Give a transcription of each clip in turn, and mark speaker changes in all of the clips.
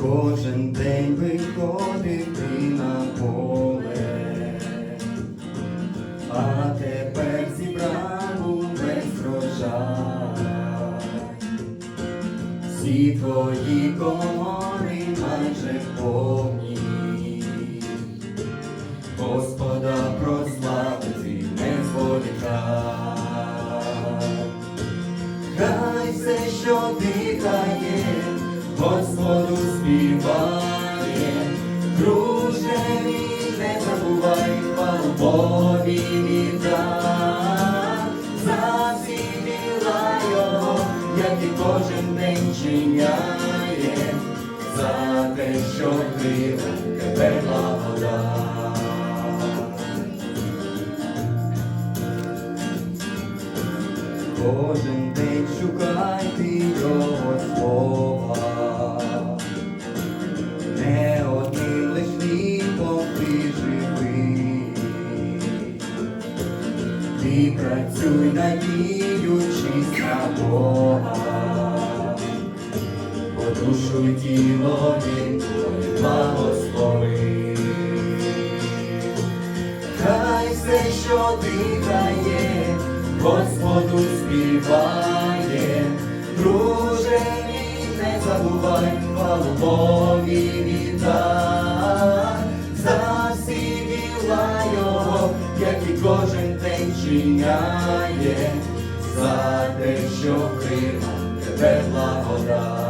Speaker 1: кожен день виходив ти на поле, а тепер зібрав увесь врожай. Всі твої комори майже повні, Господа прославити не зволікай. Хай все, що дихає, Господу співає, друже мій, не забувай хвалу Бові віддай. За всі діла його, як і кожен день чиняє, за те, що крила тебе благодать. Кожен день шукайте його Ти працюй, надіючись на Бога, бо душу й тіло він твоє благословив. Хай все, що дихає, Господу співає, друже не забувай хвалу Бові день чиняє, за те, що крила тебе благодать.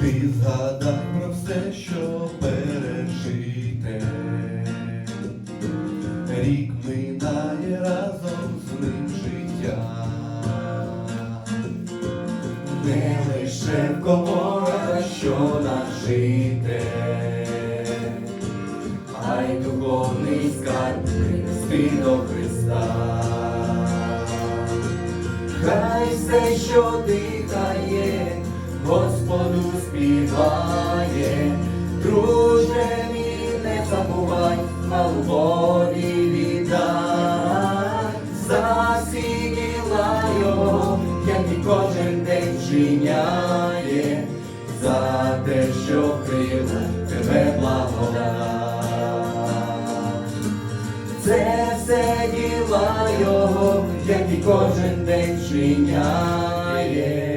Speaker 2: Ти згадав про все, що пережите. Рік минає разом з ним життя.
Speaker 1: Не лише в коморах, що нажите, а й духовний скарб принести до Христа. Хай все, що дихає, Господу співає, друже мій, не забувай, хвалу Бові віддай. За всі діла його, як і кожен день чиняє, за те, що крила тебе благодать. Це все діла його, як і кожен день чиняє.